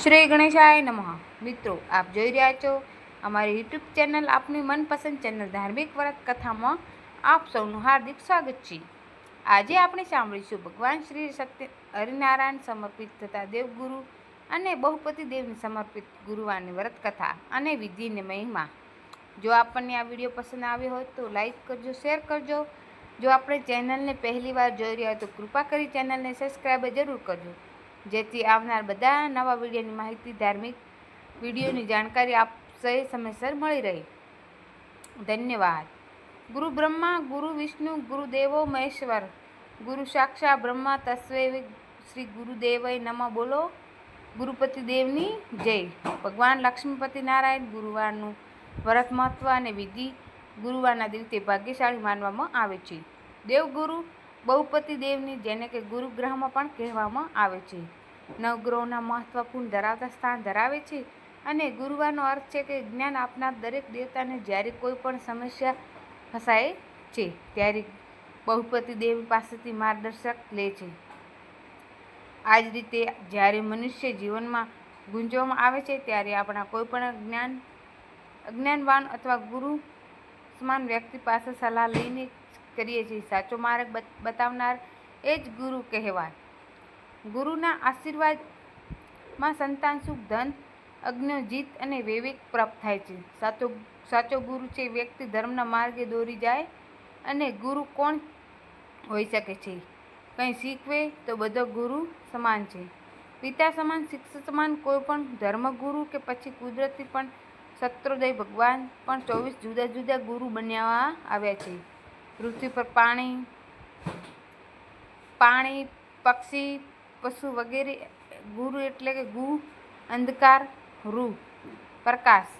શ્રી ગણેશાય નમઃ. મિત્રો, આપ જોઈ રહ્યા છો અમારી યુટ્યુબ ચેનલ, આપની મનપસંદ ચેનલ ધાર્મિક વ્રત કથામાં આપ સૌનું હાર્દિક સ્વાગત છે. આજે આપણે સાંભળીશું ભગવાન શ્રી સત્ય હરિનારાયણ સમર્પિત થતા દેવગુરુ અને બહુપતિ દેવને સમર્પિત ગુરુવારની વ્રત કથા અને વિધિની મહિમા. જો આપણને આ વીડિયો પસંદ આવ્યો હોય તો લાઈક કરજો, શેર કરજો. જો આપણે ચેનલને પહેલી વાર જોઈ રહ્યા હોય તો કૃપા કરી ચેનલને સબસ્ક્રાઈબ જરૂર કરજો. જેથી આવનાર બધા નવા વિડીયોની માહિતી, ધાર્મિક વિડીયોની જાણકારી આપ સહી સમયસર મળી રહે. ધન્યવાદ. ગુરુ બ્રહ્મા, ગુરુ વિષ્ણુ ગુરુદેવો મહેશ્વર. ગુરુ સાક્ષા બ્રહ્મા, તસ્વે શ્રી ગુરુદેવય નમઃ બોલો. ગુરુપતિ દેવની જય. ભગવાન લક્ષ્મીપતિ નારાયણ ગુરુવારનું વ્રત મહત્વ અને વિધિ ગુરુવારના દિવસે ભાગ્યશાળી માનવામાં આવે છે. દેવગુરુ બહુપતિ દેવની, જેને કે ગુરુગ્રહમાં પણ કહેવામાં આવે છે. નવગ્રહોના મહત્વપૂર્ણ ધરાવતા સ્થાન ધરાવે છે અને ગુરુવારનો અર્થ છે કે જ્ઞાન આપનાર દરેક દેવતાને જ્યારે કોઈ પણ સમસ્યા ફસાય છે, ત્યારે બહુપતિ દેવ પાસેથી માર્ગદર્શક લે છે. આ જ રીતે જ્યારે મનુષ્ય જીવનમાં ગુંજવામાં આવે છે, ત્યારે આપણા કોઈપણ જ્ઞાન, અજ્ઞાનવાન અથવા ગુરુ સમાન વ્યક્તિ પાસે સલાહ લઈને કરીએ છીએ. સાચો માર્ગ બતાવનાર એ જ ગુરુ કહેવાય. ગુરુના આશીર્વાદમાં સંતાન, સુખ, ધન, અજ્ઞ, જીત અને વિવેક પ્રાપ્ત થાય છે. સાચો સાચો ગુરુ છે વ્યક્તિ ધર્મના માર્ગે દોરી જાય અને ગુરુ કોણ હોઈ શકે છે? કંઈ શીખવે તો બધો ગુરુ સમાન છે. પિતા સમાન, શિક્ષક સમાન, કોઈ પણ ધર્મગુરુ કે પછી કુદરતી પણ સત્રોદય ભગવાન પણ ચોવીસ જુદા જુદા ગુરુ બન્યા આવ્યા છે. પૃથ્વી પર પાણી પાણી, પક્ષી, પશુ વગેરે, ગુરુ એટલે કે ગુ, અંધકાર, રૂ, પ્રકાશ.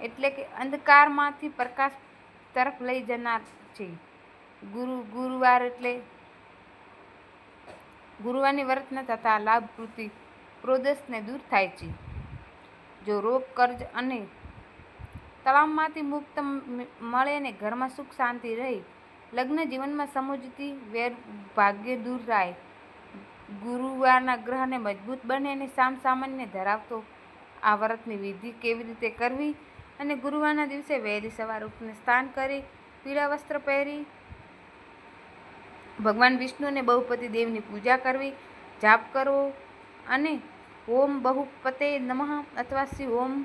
એટલે કે અંધકારમાંથી પ્રકાશ તરફ લઈ જનાર છે. ગુરુ, ગુરુવાર એટલે ગુરુવારની વર્તના થતા લાભ પૃથ્વી ક્રોધસને દૂર થાય છે. જો રોગ, કર્જ અને તળાવમાંથી મુક્ત મળે અને ઘરમાં સુખ શાંતિ રહે. લગ્ન જીવનમાં સમુજતી વેર, ભાગ્ય દૂર થાય. ગુરુવારના ગ્રહને મજબૂત બને અને સામ સામાન્ય ધરાવતો આ વ્રતની વિધિ કેવી રીતે કરવી અને ગુરુવારના દિવસે વહેલી સવાર ઉઠીને સ્નાન કરી, પીળા વસ્ત્ર પહેરી, ભગવાન વિષ્ણુ અને બહુપતિ દેવની પૂજા કરવી, જાપ કરવો અને ઓમ બહુપતે નમઃ અથવા શ્રી ઓમ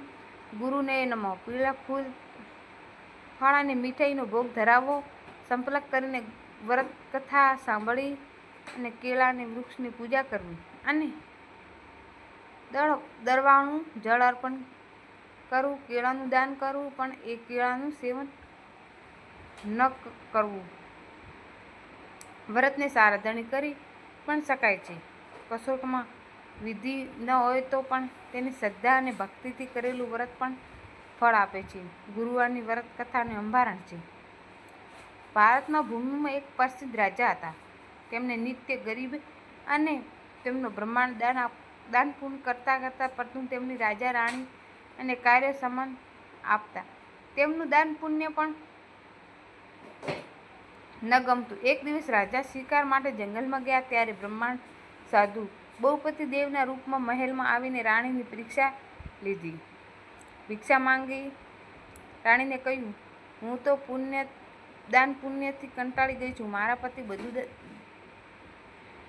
ગુરુને નમો. પીળા ફૂલ ફળ મીઠાઈનો ભોગ ધરાવો. સંપલક કરીને વ્રત કથા સાંભળી અને કેળાને વૃક્ષની પૂજા કરવી. અને દળ દરવાણું જળ અર્પણ કરવું, કેળાનું દાન કરવું, પણ એ કેળાનું સેવન ન કરવું. વ્રતને સારાધણી કરી પણ શકાય છે. કસોટમાં વિધિ ન હોય તો પણ તેની શ્રદ્ધા અને ભક્તિથી કરેલું વ્રત પણ ફળ આપે છે. ગુરુવારની વ્રત કથાનું અંભારણ છે. ભારતમાં ભૂમિમાં એક પ્રસિદ્ધ રાજા હતા. તેમને નિત્ય ગરીબ અને તેમનું બ્રહ્માંડ દાન દાન પૂર્ણ કરતાં કરતાં પરંતુ તેમની રાજા રાણી અને કાર્ય સમાન આપતા. તેમનું દાન પુણ્ય પણ ન ગમતું. એક દિવસ રાજા શિકાર માટે જંગલમાં ગયા ત્યારે બ્રહ્માંડ સાધુ બહુપતિ દેવના રૂપમાં મહેલમાં આવીને રાણીની પરીક્ષા લીધી. ભિક્ષા માંગી રાણીને કહ્યું, હું તો પુણ્ય, દાન પુણ્યથી કંટાળી ગઈ છું. મારા પતિ બધું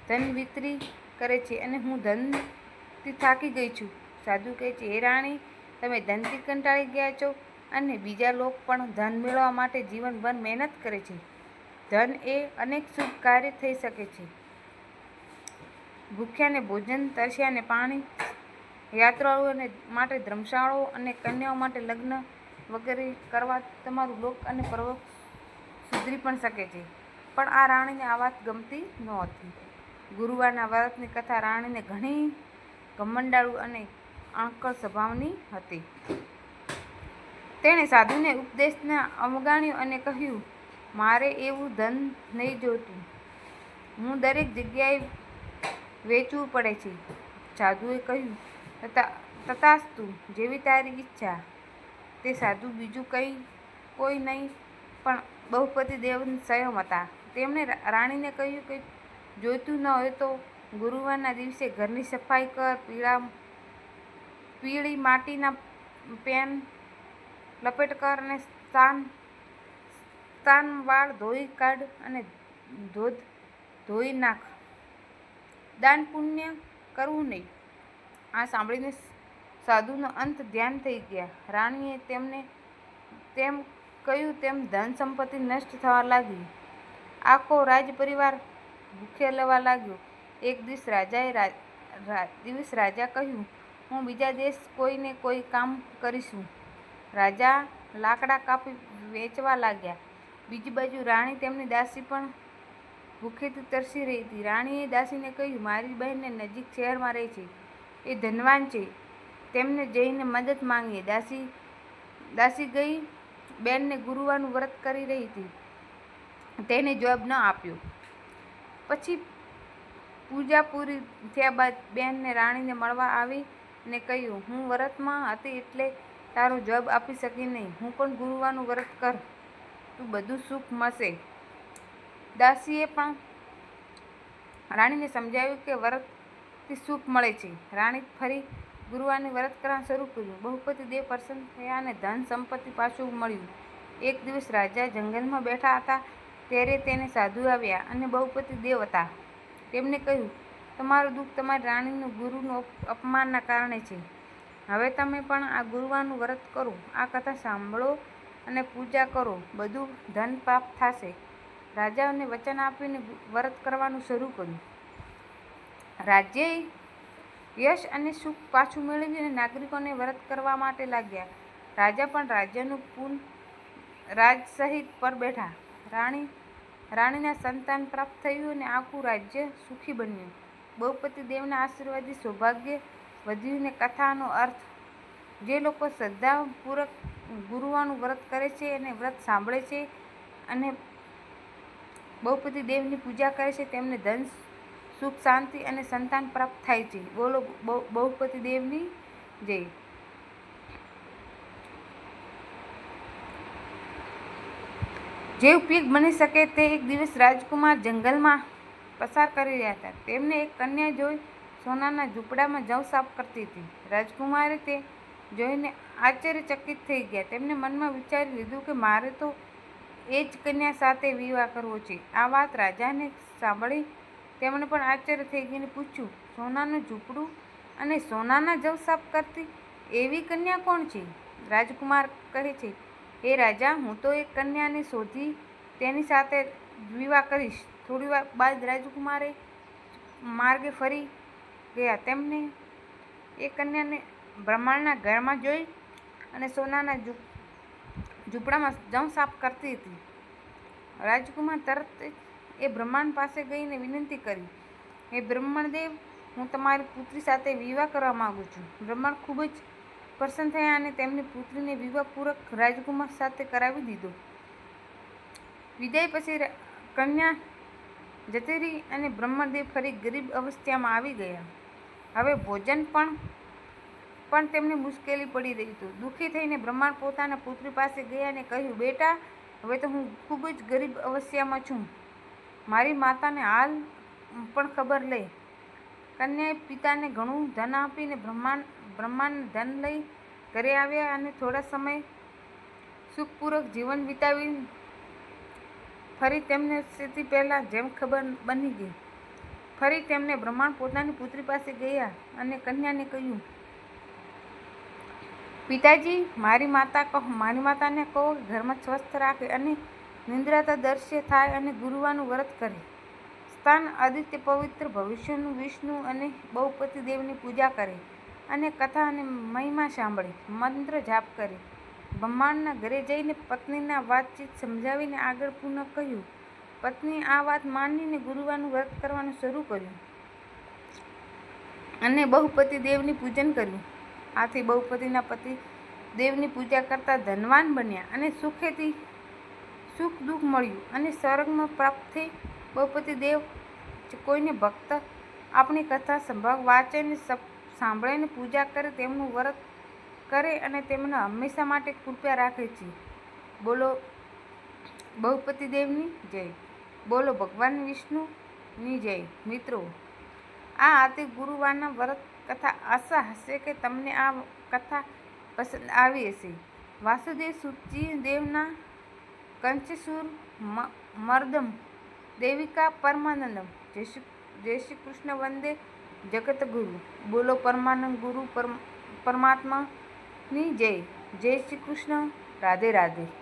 ધન વિતરી કરે છે અને હું ધનથી થાકી ગઈ છું. સાધુ કહે છે, હે રાણી, તમે ધનથી કંટાળી ગયા છો અને બીજા લોક પણ ધન મેળવવા માટે જીવનભર મહેનત કરે છે. ધન એ અનેક શુભ કાર્ય થઈ શકે છે. ભૂખ્યાને ભોજન, તરસ્યાને પાણી, યાત્રાળુઓને માટે ધર્મશાળાઓ અને કન્યાઓ માટે લગ્ન વગેરે કરવા તમારું લોક અને પર્વ સુધરી પણ શકે છે. પણ આ રાણીને આ વાત ગમતી નહોતી. ગુરુવારના વ્રતની કથા રાણીને ઘણી ઘમંડાળુ અને આંકળ સ્વભાવની હતી. તેણે સાધુને ઉપદેશને અવગાણ્યો અને કહ્યું, મારે એવું ધન નહીં જોતું હું દરેક જગ્યાએ વેચવું પડે છે. સાધુએ કહ્યું, તથા, તથાસ્તુ, જેવી તારી ઈચ્છા. તે સાધુ બીજું કંઈ, કોઈ નહીં, પણ બહુપતિ દેવ સ્વયં હતા. તેમણે રાણીને કહ્યું કે, જોઈતું ન હોય તો ગુરુવારના દિવસે ઘરની સફાઈ કર, પીળા, પીળી માટીના પેન લપેટ કર અને સ્થાન સ્થાન વાળ ધોઈ કાઢ અને ધોધ, ધોઈ નાખ. દાન પુણ્ય કરવું નહીં. આ સાંભળીને સાધુનો અંત ધ્યાન થઈ ગયા. રાણીએ તેમને તેમ કહ્યું, તેમ ધન સંપત્તિ નષ્ટ થવા લાગી. આખો રાજ પરિવાર ભૂખે લેવા લાગ્યો. એક દિવસ રાજાએ દિવસ રાજા કહ્યું, હું બીજા દેશ કોઈને કોઈ કામ કરીશું. રાજા લાકડા કાપી વેચવા લાગ્યા. બીજી બાજુ રાણી તેમની દાસી પણ ભૂખેથી તરસી રહી હતી. રાણીએ દાસીને કહ્યું, મારી બહેનને નજીક શહેરમાં રહે છે. એ ધનવાન છે. તેમને જઈને મદદ માંગીએ. દાસી દાસી ગઈ, બેનને ગુરુવારનું વ્રત કરી રહી હતી. તેને જવાબ ન આપ્યો. પછી પૂજા પૂરી થયા બાદ બેનને રાણીને મળવા આવી ને કહ્યું, હું વ્રતમાં હતી એટલે તારો જવાબ આપી શકી નહીં. હું પણ ગુરુવારનું વ્રત કર. તું બધું સુખ મળશે. દાસીએ પણ રાણીને સમજાવ્યું કે વ્રતથી સુખ મળે છે. રાણી ફરી ગુરુવારની વ્રત કરવા શરૂ કર્યું. બહુપતિ દેવ પ્રસન્ન થયા અને ધન સંપત્તિ પાછું મળ્યું. એક દિવસ રાજા જંગલમાં બેઠા હતા ત્યારે તેને સાધુ આવ્યા અને બહુપતિ દેવ હતા. તેમને કહ્યું, તમારું દુઃખ તમારી રાણીનું ગુરુનું અપમાનના કારણે છે. હવે તમે પણ આ ગુરુવારનું વ્રત કરો. આ કથા સાંભળો અને પૂજા કરો. બધું ધન પ્રાપ્ત થશે. રાજાઓને વચન આપીને વ્રત કરવાનું શરૂ કર્યું. રાજ્ય યશ અને સુખ પાછું મેળવીને નાગરિકોને વ્રત કરવા માટે લાગ્યા. રાજા પણ રાજ્યનું પૂન, રાજ સહિત પર બેઠા. રાણી, રાણીના સંતાન પ્રાપ્ત થયું અને આખું રાજ્ય સુખી બન્યું. બહુપતિ દેવના આશીર્વાદી સૌભાગ્ય વધ્યું ને કથાનો અર્થ, જે લોકો શ્રદ્ધાપૂર્વક ગુરુવાનું વ્રત કરે છે અને વ્રત સાંભળે છે અને બહુપતિ દેવની પૂજા કરે છે, તેમને ધન, સુખ, શાંતિ અને સંતાન પ્રાપ્ત થાય છે. બોલો બહુપતિ દેવની જય. જે ઉપયોગ બની શકે તે એક દિવસ રાજકુમાર જંગલમાં પસાર કરી રહ્યા હતા. તેમને એક કન્યા જોઈ સોનાના ઝૂંપડામાં જવ સાફ કરતી હતી. રાજકુમારે તે જોઈને આશ્ચર્યચકિત થઈ ગયા. તેમને મનમાં વિચારી લીધું કે મારે તો એ જ કન્યા સાથે વિવાહ કરવો છે. આ વાત રાજાને સાંભળી તેમણે પણ આશ્ચર્ય થઈ ગઈને પૂછ્યું, સોનાનું ઝૂંપડું અને સોનાના જવ સાફ કરતી એવી કન્યા કોણ છે? રાજકુમાર કહે છે, હે રાજા, હું તો એક કન્યાને શોધી તેની સાથે વિવાહ કરીશ. થોડી વાર બાદ રાજકુમારે માર્ગે ફરી ગયા. તેમને એ કન્યાને બ્રહ્માંડના ઘરમાં જોઈ અને સોનાના ઝૂંપ- ઝૂંપડામાં જમ સાફ કરતી હતી. રાજકુમાર તરત એ બ્રહ્માંડ પાસે ગઈને વિનંતી કરી, હે બ્રહ્મણદેવ, હું તમારી પુત્રી સાથે વિવાહ કરવા માગું છું. બ્રહ્માંડ ખૂબ જ પ્રસન્ન થયા અને તેમની પુત્રીને વિવાહપૂર્વક રાજકુમાર સાથે કરાવી દીધો. વિદાય પછી કન્યા જતી અને બ્રહ્મદેવ ફરી ગરીબ અવસ્થામાં આવી ગયા. હવે ભોજન પણ પણ તેમને મુશ્કેલી પડી રહી હતું દુઃખી થઈને બ્રહ્માંડ પોતાના પુત્રી પાસે ગયા અને કહ્યું, બેટા, હવે તો હું ખૂબ જ ગરીબ અવસ્થામાં છું. મારી માતાને હાલ પણ ખબર લે કન્યાએ પિતાને ઘણું ધન આપીને બ્રહ્માંડ બ્રહ્માંડ ધન લઈ ઘરે આવ્યા અને થોડા સમય સુખપૂર્વક જીવન વિતાવી ફરી તેમને સ્થિતિ પહેલાં જેમ ખબર બની ગઈ. ફરી તેમને બ્રહ્માંડ પોતાની પુત્રી પાસે ગયા અને કન્યાને કહ્યું પિતાજી, મારી માતા કહો, મારી માતાને કહો, ઘરમાં સ્વસ્થ રાખે અને નિંદ્રાતા દર્શ્ય થાય અને ગુરુવાનું વ્રત કરે. સ્થાન આદિત્ય પવિત્ર, ભવિષ્યનું વિષ્ણુ અને બહુપતિ દેવની પૂજા કરે અને કથા અને મહિમા સાંભળે, મંત્ર જાપ કરે. બ્રહ્માંડના ઘરે જઈને પત્નીના વાતચીત સમજાવીને આગળ પુનઃ કહ્યું પત્ની આ વાત માનીને ગુરુવારનું વ્રત કરવાનું શરૂ કર્યું અને બહુપતિ દેવની પૂજન કર્યું. આથી બહુપતિના પતિ દેવની પૂજા કરતા ધનવાન બન્યા અને સુખેથી સુખ દુઃખ મળ્યું અને સ્વર્ગમાં પ્રાપ્ત થઈ બહુપતિ દેવ કોઈને ભક્ત આપણી કથા સંભાવ વાંચે અને સાંભળે પૂજા કરે તેમનું વ્રત કરે અને તેમને હંમેશા માટે કૃપા રાખે છે. બોલો બહુપતિ દેવની જય. બોલો ભગવાન વિષ્ણુની જય. મિત્રો, આ હતી ગુરુવારના વ્રત કથા આશા હશે કે તમને આ કથા પસંદ આવી હશે. વાસુદેવ સુતજી દેવના કંચસુર મર્દમ, દેવિકા પરમાનંદમ. જય શ્રી જય શ્રી કૃષ્ણ વંદે જગતગુરુ. બોલો પરમાનંદ ગુરુ પરમ, પરમાત્માની જય. જય શ્રી કૃષ્ણ. રાધે રાધે.